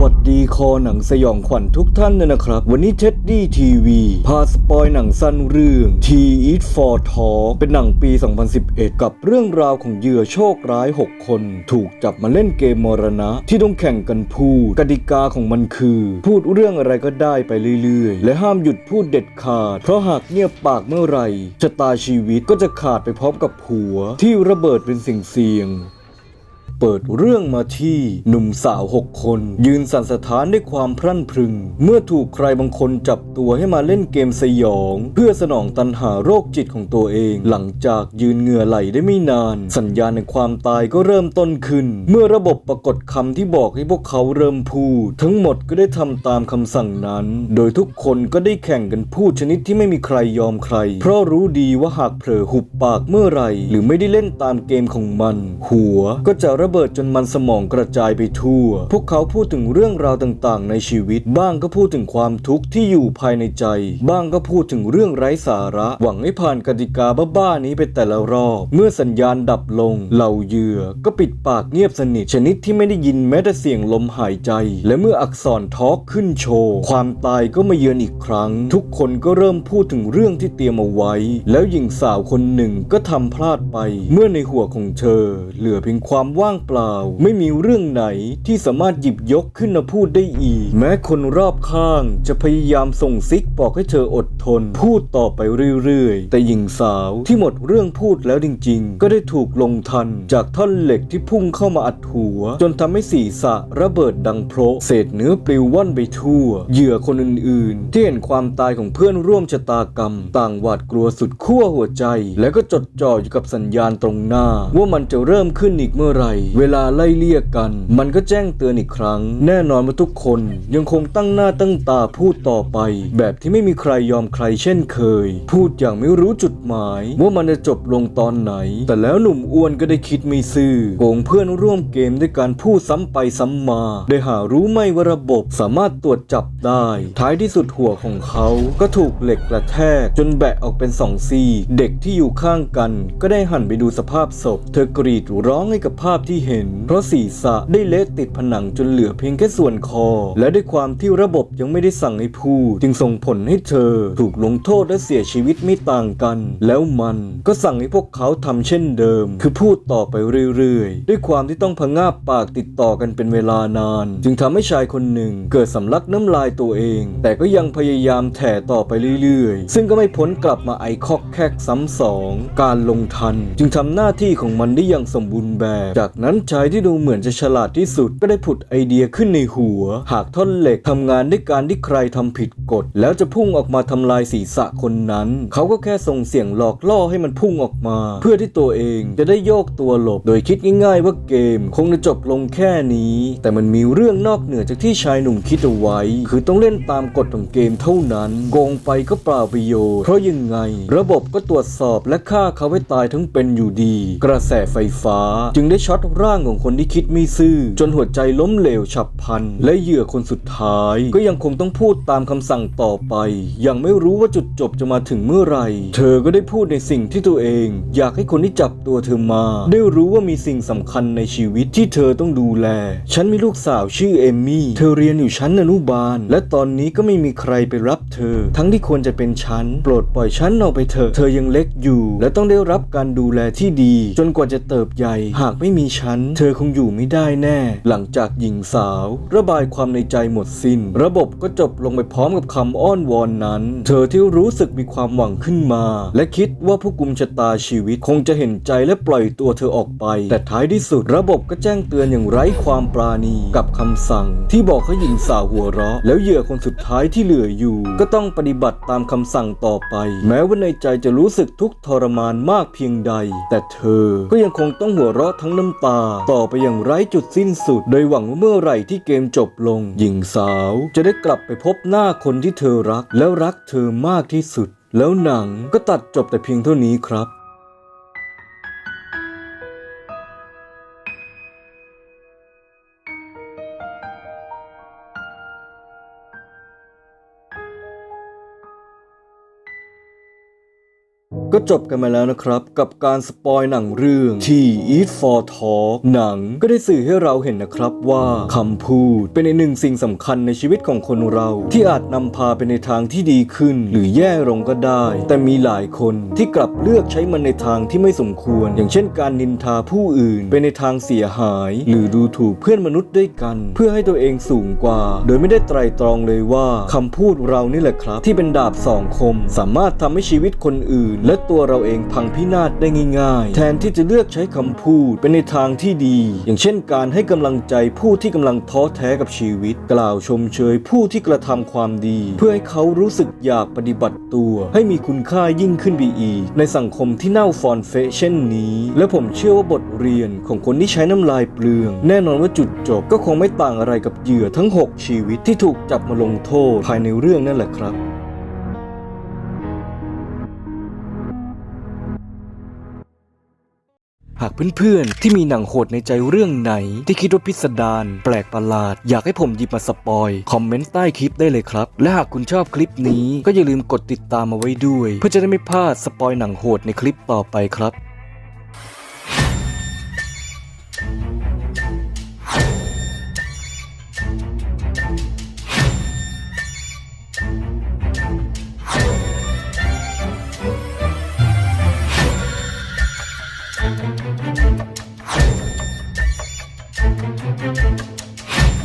วัสดีคอหนังสยองขวัญทุกท่านเลยนะครับ วันนี้เท็ดดี้ทีวีพาสปอยหนังสั้นเรื่อง T Eat for t a l เป็นหนังปี 2011 กับเรื่องราวของเหยื่อโชคร้าย 6 คน ถูกจับมาเล่นเกมมรณะ ที่ต้องแข่งกันพูดกติกาของมันคือ พูดเรื่องอะไรก็ได้ไปเรื่อยๆ และห้ามหยุดพูดเด็ดขาด เพราะหากเงียบปากเมื่อไหร่ชะตาชีวิตก็จะขาดไปพร้อมกับผัว ที่ระเบิดเป็นสิ่งเสียง เปิดเรื่องมาที่หนุ่มสาวหกคน ยืนสั่นสถานด้วยความพรั่นพรึง เมื่อถูกใครบางคนจับตัวให้มาเล่นเกมสยอง เพื่อสนองตันหาโรคจิตของตัวเอง หลังจากยืนเหงื่อไหลได้ไม่นาน สัญญาณในความตายก็เริ่มต้นขึ้น เมื่อระบบปรากฏคำที่บอกให้พวกเขาเริ่มพูด ทั้งหมดก็ได้ทำตามคำสั่งนั้น โดยทุกคนก็ได้แข่งกันพูดชนิดที่ไม่มีใครยอมใคร เพราะรู้ดีว่าหากเผลอหุบปากเมื่อไหร่ หรือไม่ได้เล่นตามเกมของมัน หัวก็จะระเบิดจนมันสมองกระจายไปทั่ว พวกเขาพูดถึงเรื่องราวต่างๆ ในชีวิต บ้างก็พูดถึงความทุกข์ที่อยู่ภายในใจ บ้างก็พูดถึงเรื่องไร้สาระ หวังให้ผ่านกติกาบ้าๆนี้ไปแต่ละรอบ เมื่อสัญญาณดับลง เหล่าเหยื่อก็ปิดปากเงียบสนิทชนิดที่ไม่ได้ยินแม้แต่เสียงลมหายใจ และเมื่ออักษรทอกขึ้นโชว์ความตายก็มาเยือนอีกครั้ง ทุกคนก็เริ่มพูดถึงเรื่องที่เตรียมเอาไว้ แล้วหญิงสาวคนหนึ่งก็ทำพลาดไป เมื่อในหัวของเธอ เหลือเพียงความว่าว่างเปล่า ไม่มีเรื่องไหนที่สามารถหยิบยกขึ้นมาพูดได้อีก แม้คนรอบข้างจะพยายามส่งซิกบอกให้เธออดทน พูดต่อไปเรื่อยๆ แต่หญิงสาวที่หมดเรื่องพูดแล้วจริงๆ ก็ได้ถูกลงทัน จากท่อนเหล็กที่พุ่งเข้ามาอัดหัว จนทำให้ศีรษะระเบิดดังโพะเศษเนื้อปลิวว่อนไปทั่ว เหยื่อคนอื่นๆ ที่เห็นความตายของเพื่อนร่วมชะตากรรม ต่างหวาดกลัวสุดขั้วหัวใจ แล้วก็จดจ่ออยู่กับสัญญาณตรงหน้า ว่ามันจะเริ่มขึ้นอีกเมื่อไหร่เวลาไล่เลี่ยกัน มันก็แจ้งเตือนอีกครั้ง แน่นอนว่าทุกคนยังคงตั้งหน้าตั้งตาพูดต่อไป แบบที่ไม่มีใครยอมใครเช่นเคย พูดอย่างไม่รู้จุดหมาย ว่ามันจะจบลงตอนไหน แต่แล้วหนุ่มอ้วนก็ได้คิดไม่ซื่อโกงเพื่อนร่วมเกมด้วยการพูดซ้ำไปซ้ำมา ได้หารู้ไม่ว่าระบบสามารถตรวจจับได้ ท้ายที่สุดหัวของเขาก็ถูกเหล็กกระแทก จนแบะออกเป็นสองซี่ เด็กที่อยู่ข้างกัน ก็ได้หันไปดูสภาพศพ เธอกรีดร้องให้กับภาพที่เห็น เพราะศีรษะได้เละติดผนังจนเหลือเพียงแค่ส่วนคอ และด้วยความที่ระบบยังไม่ได้สั่งให้พูด จึงส่งผลให้เธอ ถูกลงโทษและเสียชีวิตไม่ต่างกัน แล้วมันก็สั่งให้พวกเขาทำเช่นเดิม คือพูดต่อไปเรื่อยๆ ด้วยความที่ต้องพะงาบปากติดต่อกันเป็นเวลานาน จึงทำให้ชายคนหนึ่งเกิดสำลักน้ำลายตัวเอง แต่ก็ยังพยายามแถ่ต่อไปเรื่อยๆ ซึ่งก็ไม่พ้นกลับมาไอคอกแคกซ้ำสอง การลงทัน จึงทำหน้าที่ของมันได้อย่างสมบูรณ์แบบ จากนั้นชายที่ดูเหมือนจะฉลาดที่สุดก็ได้ผุดไอเดียขึ้นในหัว หากท่อนเหล็กทำงานด้วยการที่ใครทำผิดกฎ แล้วจะพุ่งออกมาทำลายศีรษะคนนั้น เขาก็แค่ส่งเสียงหลอกล่อให้มันพุ่งออกมา เพื่อที่ตัวเองจะได้โยกตัวหลบ โดยคิดง่ายๆว่าเกม คงจะจบลงแค่นี้ แต่มันมีเรื่องนอกเหนือจากที่ชายหนุ่มคิดเอาไว้ คือต้องเล่นตามกฎของเกมเท่านั้นโกงไปก็เปล่าประโยชน์เพราะยังไง ระบบก็ตรวจสอบและฆ่าเขาให้ตายทั้งเป็นอยู่ดี กระแสไฟฟ้า จึงได้ช็อตร่างของคนที่คิดไม่ซื่อ จนหัวใจล้มเหลวฉับพลัน และเหยื่อคนสุดท้าย ก็ยังคงต้องพูดตามคำสั่งต่อไป ยังไม่รู้ว่าจุดจบจะมาถึงเมื่อไหร่ เธอก็ได้พูดในสิ่งที่ตัวเอง อยากให้คนที่จับตัวเธอมา ได้รู้ว่ามีสิ่งสำคัญในชีวิตที่เธอต้องดูแล ฉันมีลูกสาวชื่อเอมมี่ เธอเรียนอยู่ชั้นอนุบาล และตอนนี้ก็ไม่มีใครไปรับเธอ ทั้งที่ควรจะเป็นฉัน โปรดปล่อยฉันออกไปเถอะ เธอยังเล็กอยู่ และต้องได้รับการดูแลที่ดี จนกว่าจะเติบใหญ่ หากไม่มีฉัน เธอคงอยู่ไม่ได้แน่ หลังจากหญิงสาว ระบายความในใจหมดสิน้น ระบบก็จบลงไปพร้อมกับคำอ้อนวอนนั้น เธอที่รู้สึกมีความหวังขึ้นมา และคิดว่าผู้กุมชะตาชีวิตคงจะเห็นใจและปล่อยตัวเธอออกไป แต่ท้ายที่สุด ระบบก็แจ้งเตือนอย่างไร้ความปราณีกับคำสั่ง ที่บอกให้หญิงสาวหัวเราะ แล้วเหยื่อคนสุดท้ายที่เหลืออยู่ ก็ต้องปฏิบัติตามคำสั่งต่อไป แม้ว่าในใจจะรู้สึกทุกข์ทรมานมากเพียงใด แต่เธอก็ยังคงต้องหัวเราะทั้งน้ำตาต่อไปอย่างไร้จุดสิ้นสุด โดยหวังว่าเมื่อไหร่ที่เกมจบลง หญิงสาว จะได้กลับไปพบหน้าคนที่เธอรัก แล้วรักเธอมากที่สุด แล้วหนังก็ตัดจบแต่เพียงเท่านี้ครับ ก็จบกันมาแล้วนะครับ กับการสปอยหนังเรื่อง T Eat for Talk หนังก็ได้สื่อให้เราเห็นนะครับว่าคำพูดเป็นอีหนึ่งสิ่งสำคัญในชีวิตของคนเรา ที่อาจนำพาไปในทางที่ดีขึ้น หรือแย่ลงก็ได้ แต่มีหลายคนที่กลับเลือกใช้มันในทางที่ไม่สมควร อย่างเช่นการนินทาผู้อื่นไปในทางเสียหาย หรือดูถูกเพื่อนมนุษย์ด้วยกัน เพื่อให้ตัวเองสูงกว่า โดยไม่ได้ไตรตรองเลยว่าคำพูดเรานี่แหละครับ ที่เป็นดาบสองคม สามารถทำให้ชีวิตคนอื่น และตัวเราเองพังพินาศได้ง่ายๆ แทนที่จะเลือกใช้คำพูดเป็นในทางที่ดี อย่างเช่นการให้กำลังใจผู้ที่กำลังท้อแท้กับชีวิต กล่าวชมเชยผู้ที่กระทำความดี เพื่อให้เขารู้สึกอยากปฏิบัติตัว ให้มีคุณค่ายิ่งขึ้นไปอีก ในสังคมที่เน่าฟอนเฟะเช่นนี้ และผมเชื่อว่าบทเรียนของคนที่ใช้น้ำลายเปลือง แน่นอนว่าจุดจบก็คงไม่ต่างอะไรกับเหยื่อทั้ง 6 ชีวิตที่ถูกจับมาลงโทษภายในเรื่องนั่นแหละครับ หากเพื่อนๆ ที่มีหนังโหดในใจเรื่องไหน ที่คิดว่าพิสดารแปลกประหลาด อยากให้ผมหยิบมาสปอย คอมเมนต์ใต้คลิปได้เลยครับ และหากคุณชอบคลิปนี้ก็อย่าลืมกดติดตามมาไว้ด้วย เพื่อจะได้ไม่พลาดสปอยหนังโหดในคลิปต่อไปครับ